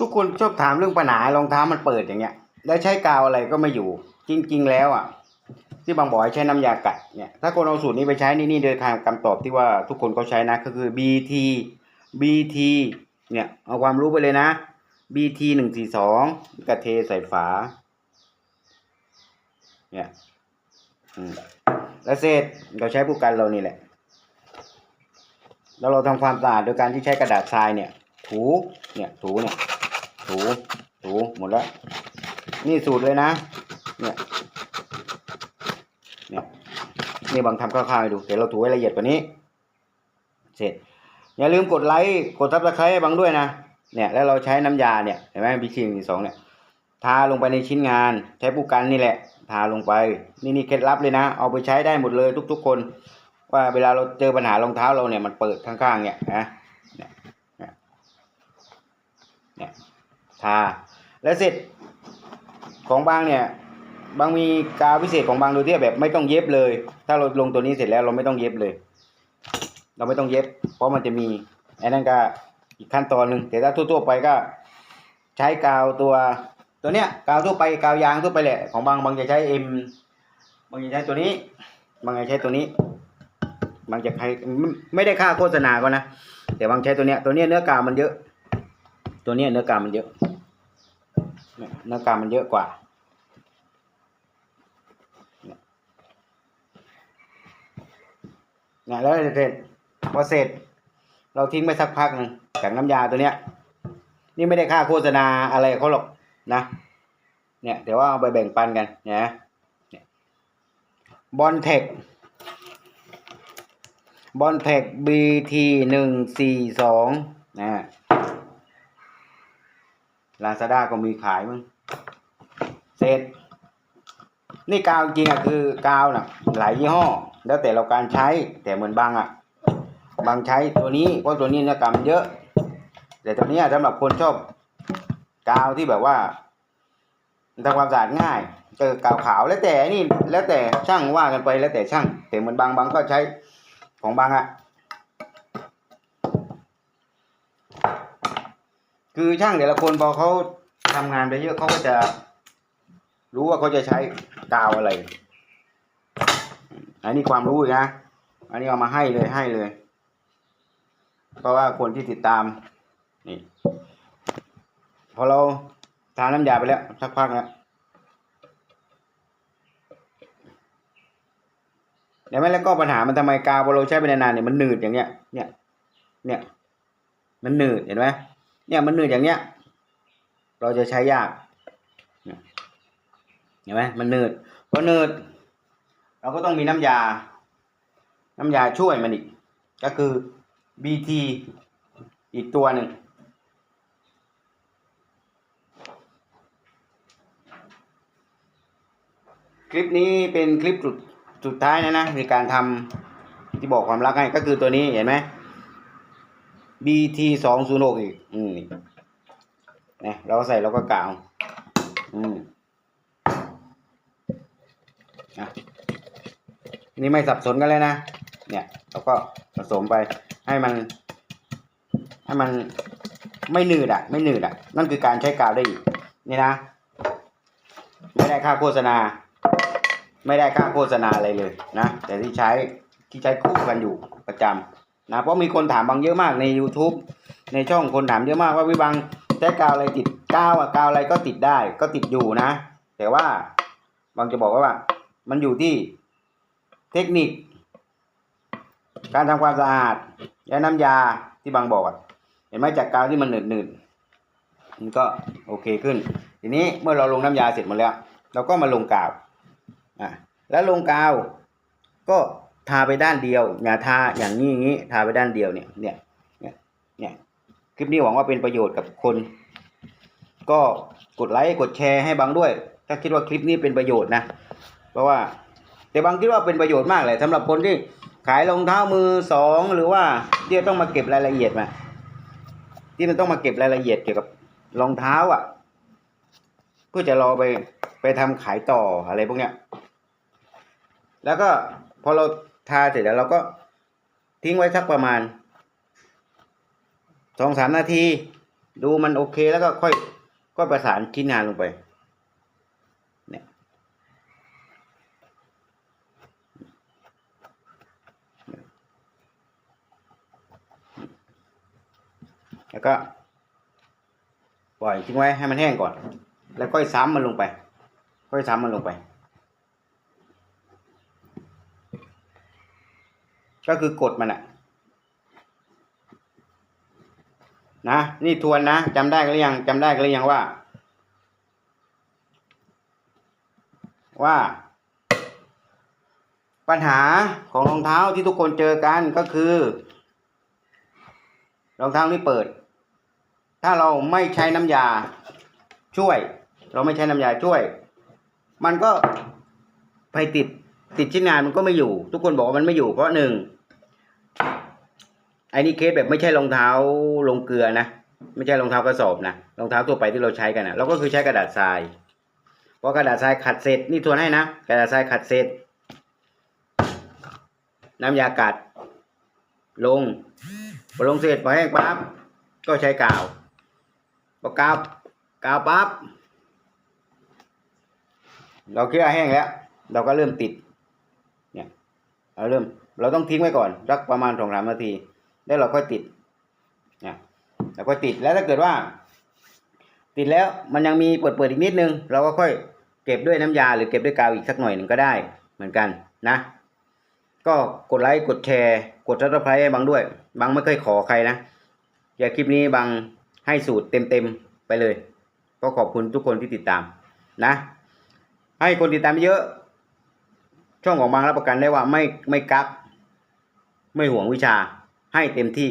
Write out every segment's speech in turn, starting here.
ทุกคนชอบถามเรื่องปัญหารองเท้ามันเปิดอย่างเงี้ย แล้วใช้กาวอะไรก็ไม่อยู่ จริง ๆ แล้วอะ ที่บางบอกใช้น้ำยากัดเนี่ยถ้าคนเอาสูตรนี้ไปใช้นี่นี่เดินทางคำตอบที่ว่าทุกคนเขาใช้นะก็คือ BT BT เนี่ยเอาความรู้ไปเลยนะ BT หนึ่งสี่สองกระเทใส่ฝา เนี่ยแล้วเสร็จเราใช้ผู้กันเรานี่แหละ แล้วเราทำความสะอาดโดยการที่ใช้กระดาษทรายเนี่ย ถูเนี่ยถูเนี่ย ถูถูหมดแล้ว นี่สูตรเลยนะ เนี่ย เนี่ย นี่บางทำคร่าวๆให้ดูเดี๋ยวเราถูให้ละเอียดกว่านี้ เสร็จ อย่าลืมกดไลค์ กดซับสไครต์บางด้วยนะ เนี่ย แล้วเราใช้น้ำยาเนี่ย เห็นไหมบีคิงสองเนี่ย ทาลงไปในชิ้นงาน ใช้ผู้กันนี่แหละ ทาลงไป นี่นี่เคล็ดลับเลยนะ เอาไปใช้ได้หมดเลยทุก ๆ คน ว่าเวลาเราเจอปัญหารองเท้าเราเนี่ยมันเปิดข้างๆเนี่ยนะ เนี่ยเนี่ย ทา แล้วเสร็จของบางเนี่ยบางมีกาวพิเศษของบางโดยที่แบบไม่ต้องเย็บเลย ถ้าเราลงตัวนี้เสร็จแล้วเราไม่ต้องเย็บเลย เราไม่ต้องเย็บ เพราะมันจะมีอันนั้นก็อีกขั้นตอนหนึ่งแต่ถ้าทั่วๆไปก็ ใช้กาวตัวตัวเนี้ยกาวทั่วไปกาวยางทั่วไปแหละของบางบางจะใช้เอ็มบางจะใช้ตัวนี้ บางจะใช้ตัวนี้ บางจะใช่ไม่ได้ค่าโฆษณาก็นะแต่บางใช้ตัวเนี้ยตัวเนี้ยเนื้อกาวมันเยอะ ตัวเนี้ยเนื้อกามันเยอะ เนื้อกามันเยอะกว่า เนี่ยแล้วเสร็จพอเสร็จ เราทิ้งไปสักพักหนึ่งจากน้ำยาตัวเนี้ย นี่ไม่ได้ค่าโฆษณาอะไรเขาหรอกนะ เนี่ยเดี๋ยวว่าเอาไปแบ่งปันกันนะเนี่ยบอลเทคบอลเทคบีทีหนึ่งสี่สองนะ ลาซาด้าก็มีขายมั้งเสร็จ นี่กาวจริงอะคือกาวน่ะ หลายยี่ห้อ แล้วแต่เราการใช้ แต่เหมือนบางอะ บางใช้ตัวนี้เพราะตัวนี้เนื้อกาวมันเยอะ แต่ตัวนี้ยสำหรับคนชอบกาวที่แบบว่าทำความสะอาดง่ายเจอกาวขาวแล้วแต่นี่ แล้วแต่ช่างว่ากันไปแล้วแต่ช่าง แต่เหมือนบางบางก็ใช้ของบางอะ คือช่างแต่ละคนพอเขาทำงานไปเยอะเขาก็จะ รู้ว่าเขาจะใช้กาวอะไร อันนี้ความรู้อีกนะ อันนี้เอามาให้เลยให้เลย เพราะว่าคนที่ติดตาม นี่พอเราทาน้ำยาไปแล้วสักพักแล้วเดี๋ยวไม่แล้วก็ปัญหามันทำไมกาวพอเราใช้ไปนานๆเนี่ยมันหนืดอย่างเนี้ย เนี่ย เนี่ย มันหนืดเห็นไหม เนี่ยมันหนืดอย่างเนี้ย เราจะใช้ยากเห็นไหมมันหนืดพอหนืด เราก็ต้องมีน้ำยา น้ำยาช่วยมันอีก ก็คือ BT อีกตัวหนึ่งคลิปนี้เป็นคลิปสุดสุดท้ายนะนะในการทำที่บอกความรักให้ก็คือตัวนี้เห็นไหม BT สองศูนย์หกอีก อืมนี่เราก็ใส่เราก็กาว อืมอะนี่ไม่สับสนกันเลยนะ เนี่ย เราก็ผสมไปให้มัน ให้มันไม่หนืดอะ ไม่หนืดอะ นั่นคือการใช้กาวได้อีก นี่นะ ไม่ได้ค่าโฆษณา ไม่ได้ค่าโฆษณาอะไรเลยนะ แต่ที่ใช้ที่ใช้คู่กันอยู่ประจำ นะเพราะมีคนถามบางเยอะมากใน YouTube ในช่องคนถามเยอะมากว่าวิบังใช้กาวอะไรติดกาวอะกาวอะไรก็ติดได้ก็ติดอยู่นะ แต่ว่าบางจะบอกว่า มันอยู่ที่เทคนิค การทำความสะอาดและน้ำยาที่บางบอกอะเห็นไหมจากกาวที่มันหนืดหนืดๆมันก็โอเคขึ้น ทีนี้เมื่อเราลงน้ำยาเสร็จหมดแล้ว เราก็มาลงกาวอะแล้วลงกาวก็ ทาไปด้านเดียวอย่าทาอย่างนี้อย่างนี้ทาไปด้านเดียวเนี่ยเนี่ยเนี่ยเนี่ยคลิปนี้หวังว่าเป็นประโยชน์กับคน ก็กดไลค์กดแชร์ให้บางด้วย ถ้าคิดว่าคลิปนี้เป็นประโยชน์นะ เพราะว่า แต่บางคิดว่าเป็นประโยชน์มากเลยสำหรับคนที่ขายรองเท้ามือสองหรือว่าที่ต้องมาเก็บรายละเอียดมาที่มันต้องมาเก็บรายละเอียดเกี่ยวกับรองเท้าอะเพื่อจะรอไปไปทำขายต่ออะไรพวกเนี้ย แล้วก็พอเรา ทาเสร็จแล้วเราก็ทิ้งไว้สักประมาณสองสามนาที ดูมันโอเคแล้วก็ค่อยก็ประสานชิ้นงานลงไปเนี่ยแล้วก็ปล่อยทิ้งไว้ให้มันแห้งก่อน แล้วค่อยซ้ำมันลงไป ค่อยซ้ำมันลงไป ก็คือกดมันอะนะ นี่ทวนนะจำได้กันหรือยังจำได้กันหรือยังว่า ว่า ปัญหาของรองเท้าที่ทุกคนเจอกันก็คือ รองเท้านี่เปิด ถ้าเราไม่ใช้น้ำยาช่วย เราไม่ใช้น้ำยาช่วย มันก็ไปติดติดชิ้นงานมันก็ไม่อยู่ ทุกคนบอกว่ามันไม่อยู่เพราะหนึ่ง ไอ้นี่เคสแบบไม่ใช่รองเท้าลงเกลือนะไม่ใช่รองเท้ากระสอบนะรองเท้าทั่วไปที่เราใช้กันนะเราก็คือใช้กระดาษทรายพอกระดาษทรายขัดเสร็จนี่ทวนให้นะกระดาษทรายขัดเสร็จ น้ำยากัด ลงพอลงเสร็จพอแห้งปั๊บก็ใช้กาวพอกาวกาวปั๊บเราคิดว่าแห้งแล้ว เราก็เริ่มติดเนี่ยเราเริ่มเราต้องทิ้งไว้ก่อนสักประมาณสองสามนาที แล้วเราค่อยติดนี่ยเราก็ติดแล้วถ้าเกิดว่า ติดแล้วมันยังมีเปิดเปิดๆอีกนิดนึง เราก็ค่อยเก็บด้วยน้ำยา หรือเก็บด้วยกาวอีกสักหน่อยหนึ่งก็ได้ เหมือนกันนะ ก็กดไลค์กดแชร์ กดซับสไครต์บังด้วยบังไม่เคยขอใครนะอย่าคลิปนี้บังให้สูตรเต็มๆไปเลย ก็ขอบคุณทุกคนที่ติดตามนะ ให้คนติดตามเยอะ ช่องของบางรับประกันได้ว่าไม่ไม่กักไม่ห่วงวิชา ให้เต็มที่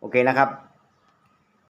โอเคนะครับ